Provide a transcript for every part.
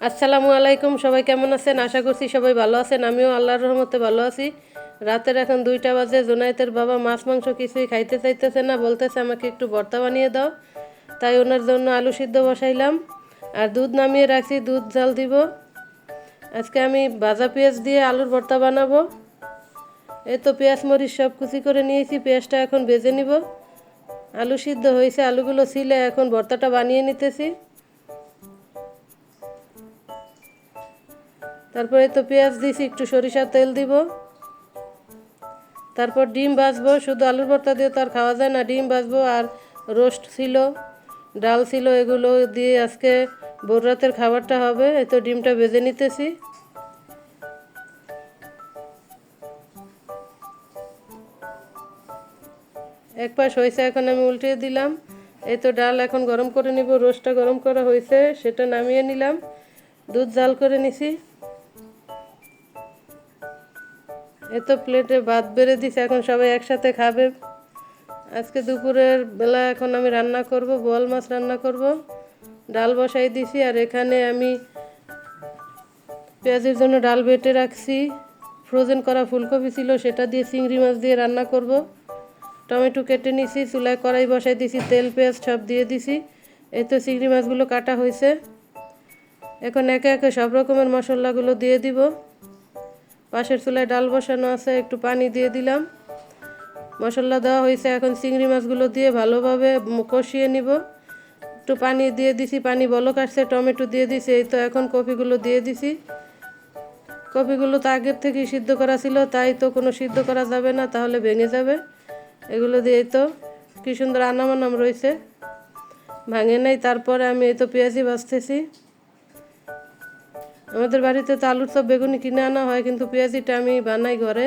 আসসালামু আলাইকুম, সবাই কেমন আছেন? আশা করছি সবাই ভালো আছেন। আমিও আল্লাহর রহমতে ভালো আছি। রাতের এখন দুইটা বাজে। জোনায়েতের বাবা মাছ, মাংস কিছুই খাইতে চাইতেছে না, বলতেছে আমাকে একটু ভর্তা বানিয়ে দাও। তাই ওনার জন্য আলু সিদ্ধ বসাইলাম। আর দুধ নামিয়ে রাখছি, দুধ জাল দিব। আজকে আমি ভাজা পেঁয়াজ দিয়ে আলুর ভর্তা বানাবো। এই তো পেঁয়াজ, মরিচ সব কুচি করে নিয়েছি, পেঁয়াজটা এখন ভেজে নিব। আলু সিদ্ধ হয়েছে, আলুগুলো ছিলে, এখন ভর্তাটা বানিয়ে নিতেছি। তারপরে তো পেঁয়াজ দিয়েছি একটু সরিষার তেল দিব। তারপর ডিম ভাজবো, শুধু আলুর ভর্তা দিয়ে তো আর খাওয়া যায় না। ডিম ভাজবো আর রোস্ট ছিল, ডাল ছিল, এগুলো দিয়ে আজকে ভোর রাতের খাবারটা হবে। এই তো ডিমটা ভেজে নিতেছি। এক পাশ হয়েছে, এখন আমি উল্টে দিলাম। এই তো ডাল এখন গরম করে নিব, রোস্টটা গরম করা হয়েছে, সেটা নামিয়ে নিলাম। দুধ জাল করে নিছি। এই তো প্লেটে ভাত বেড়ে দিছে, এখন সবাই একসাথে খাবে। আজকে দুপুরের বেলা এখন আমি রান্না করব, বোয়াল মাছ রান্না করব। ডাল বসাই দিছি, আর এখানে আমি পেঁয়াজের জন্য ডাল বেটে রাখছি। ফ্রোজেন করা ফুলকপি ছিল, সেটা দিয়ে চিংড়ি মাছ দিয়ে রান্না করব। টমেটো কেটে নিছি, চুলায় কড়াই বসাই দিছি, তেল, পেঁয়াজ সব দিয়ে দিছি। এই তো চিংড়ি মাছগুলো কাটা হয়েছে। এখন একে একে সব রকমের মশলাগুলো দিয়ে দিব। পাশের চুলায় ডাল বসানো আছে, একটু পানি দিয়ে দিলাম। মশলা দেওয়া হয়েছে, এখন চিংড়ি মাছগুলো দিয়ে ভালোভাবে কষিয়ে নিব। একটু পানি দিয়ে দিছি, পানি বলক আসছে, টমেটো দিয়ে দিছি, এই তো এখন কপিগুলো দিয়ে দিছি। কপিগুলো তো আগের থেকেই সিদ্ধ করা ছিল, তাই তো কোনো সিদ্ধ করা যাবে না, তাহলে ভেঙে যাবে। এগুলো দিয়ে তো, কী সুন্দর আনামানাম রয়েছে। ভাঙে নাই, তারপরে আমি এই তো পেঁয়াজি ভাজতেছি। আমাদের বাড়িতে তো আলুর সব বেগুনি কিনে আনা হয়, কিন্তু পেঁয়াজিটা আমি বানাই ঘরে,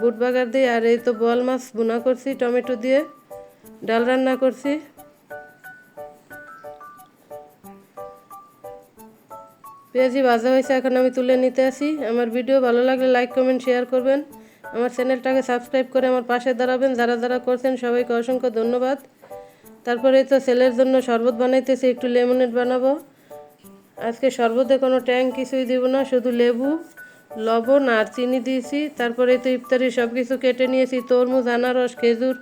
বুট বাগার দিয়ে, আর এই তো বল মাছ বোনা করছি, টমেটো দিয়ে, ডাল রান্না করছি। পেঁয়াজি ভাজা হয়েছে, এখন আমি তুলে নিতে আসি। আমার ভিডিও ভালো লাগলে লাইক, কমেন্ট, শেয়ার করবেন। আমার চ্যানেলটাকে সাবস্ক্রাইব করে আমার পাশে দাঁড়াবেন। যারা যারা করছেন, সবাইকে অসংখ্য ধন্যবাদ। তারপরে তো ছেলের জন্য শরবত বানাইতেছি, একটু লেমনেড বানাবো। আজকে শরবতে কোনো ট্যাঙ্ক কিছুই দিব না, শুধু লেবু, লবণ আর চিনি দিয়েছি। তারপরে তো ইফতারি সব কিছু কেটে নিয়েছি, তরমুজ, আনারস, খেজুর,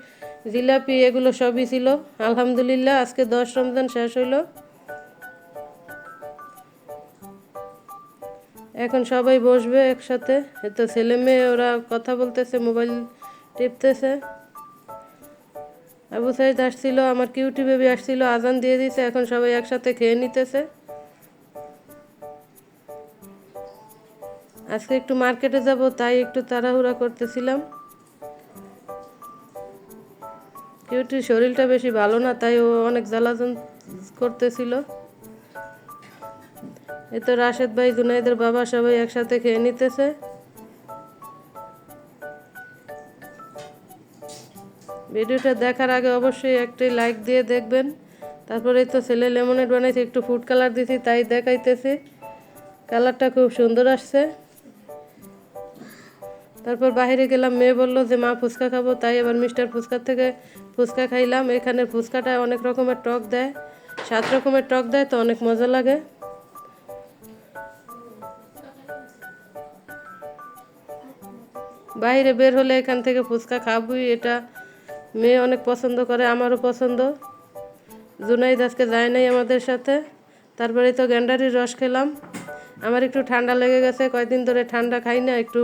জিলাপি, এগুলো সবই ছিল। আলহামদুলিল্লাহ, আজকে দশ রমজান শেষ হইল। এখন সবাই বসবে একসাথে। তো ছেলে মেয়ে, ওরা কথা বলতেছে, মোবাইল টিপতেছে। আবু সাইদ আসছিল, আমার কিউটি বেবি আসছিল, আজান দিয়ে দিছে এখন সবাই একসাথে খেয়ে নিতেছে। আজকে একটু মার্কেটে যাব, তাই একটু তাড়াহুড়া করতেছিলাম। কিউটির শরীরটা বেশি ভালো না, তাই ও অনেক জ্বালাজন করতেছিল। এ তো রাশেদ ভাই, জুনাইদের বাবা সবাই একসাথে খেয়ে নিতেছে। ভিডিওটা দেখার আগে অবশ্যই একটি লাইক দিয়ে দেখবেন। তারপরে তো ছেলে লেমনেড বানাইছে, একটু ফুড কালার দিছি, তাই দেখাইতেছি। কালারটা খুব সুন্দর আসছে। তারপর বাইরে গেলাম, মেয়ে বলল যে, মা, ফুচকা খাব। তাই এবার মিস্টার ফুচকার থেকে ফুচকা খাইলাম। এখানের ফুচকাটা অনেক রকমের টক দেয়, সাত রকমের টক দেয়, তো অনেক মজা লাগে। বাইরে বের হলে এখান থেকে ফুচকা খাবই, এটা মেয়ে অনেক পছন্দ করে, আমারও পছন্দ। জুনাইদ আজকে যায় নাই আমাদের সাথে, তারপরে তো গ্যান্ডারির রস খেলাম। আমার একটু ঠান্ডা লেগে গেছে কয়েকদিন ধরে ঠান্ডা খাই না, একটু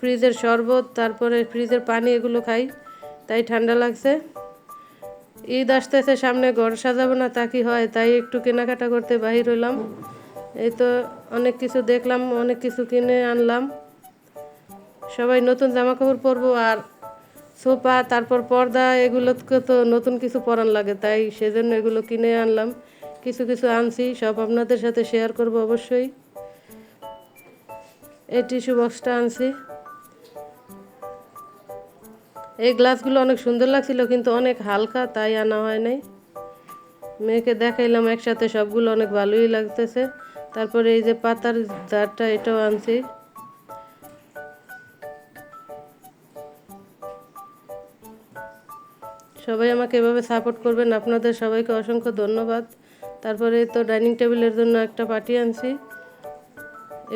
ফ্রিজের শরবত, তারপরে ফ্রিজের পানি এগুলো খাই, তাই ঠান্ডা লাগছে। ঈদ আসতেছে, সামনে ঘর সাজাবো না, তা কি হয়? তাই একটু কেনাকাটা করতে বাহির হইলাম। এই তো অনেক কিছু দেখলাম, অনেক কিছু কিনে আনলাম। সবাই নতুন জামা কাপড় পরবো আর সোফা, তারপর পর্দা, এগুলোকে তো নতুন কিছু পরান লাগে, তাই সেজন্য এগুলো কিনে আনলাম। কিছু কিছু আনছি, সব আপনাদের সাথে শেয়ার করব অবশ্যই। এই টিস্যু বক্সটা আনছি। এই গ্লাসগুলো অনেক সুন্দর লাগছিল, কিন্তু অনেক হালকা, তাই আনা হয় নাই। মেয়েকে দেখাইলাম একসাথে, সবগুলো অনেক ভালোই লাগতেছে। তারপরে এই যে পাতার জারটা, এটাও আনছি। সবাই আমাকে এভাবে সাপোর্ট করবেন, আপনাদের সবাইকে অসংখ্য ধন্যবাদ। তারপরে তো ডাইনিং টেবিলের জন্য একটা পাটি আনছি।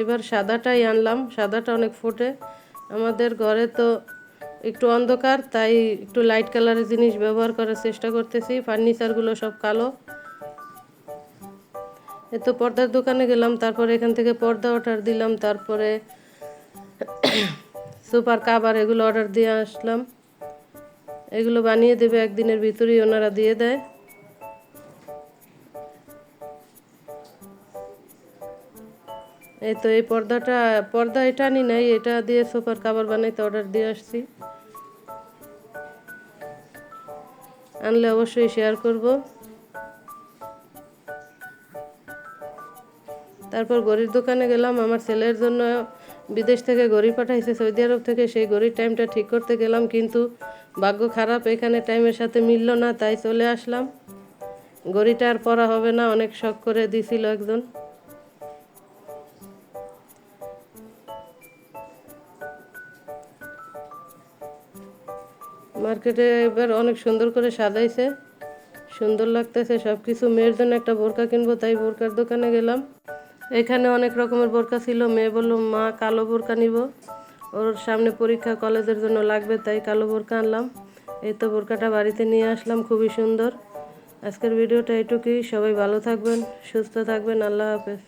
এবার সাদাটাই আনলাম, সাদাটা অনেক ফোটে। আমাদের ঘরে তো একটু অন্ধকার, তাই একটু লাইট কালারের জিনিস ব্যবহার করার চেষ্টা করতেছি। ফার্নিচারগুলো সব কালো। এ তো পর্দার দোকানে গেলাম, তারপরে এখান থেকে পর্দা অর্ডার দিলাম, তারপরে সুপার কাবার এগুলো অর্ডার দিয়ে আসলাম। এগুলো বানিয়ে দেবে একদিনের ভিতরেই ওনারা দিয়ে দেয়। এই তো এই পর্দাটা পর্দা এটা আনি নাই, এটা দিয়ে সোফার কাভার বানাইতে অর্ডার দিয়ে আসছি। আনলে অবশ্যই শেয়ার করব। তারপর ঘড়ির দোকানে গেলাম, আমার ছেলের জন্য বিদেশ থেকে গড়ি পাঠাইছে, সৌদি আরব থেকে, সেই গড়ির টাইমটা ঠিক করতে গেলাম, কিন্তু ভাগ্য খারাপ, এখানে টাইমের সাথে মিলল না, তাই চলে আসলাম। গড়িটা আর পরা হবে না, অনেক শখ করে দিছিল একজন। মার্কেটে এবার অনেক সুন্দর করে সাজাইছে। সুন্দর লাগতেছে সব কিছু মেয়ের জন্য একটা বোরকা কিনবো, তাই বোরকার দোকানে গেলাম। এখানে অনেক রকমের বোরকা ছিল। মেয়ে বলল, মা, কালো বোরকা নিব। ওর সামনে পরীক্ষা কলেজের জন্য লাগবে, তাই কালো বোরকা আনলাম। এই তো বোরকাটা বাড়িতে নিয়ে আসলাম, খুবই সুন্দর। আজকের ভিডিওটা এটুকুই। সবাই ভালো থাকবেন, সুস্থ থাকবেন। আল্লাহ হাফেজ।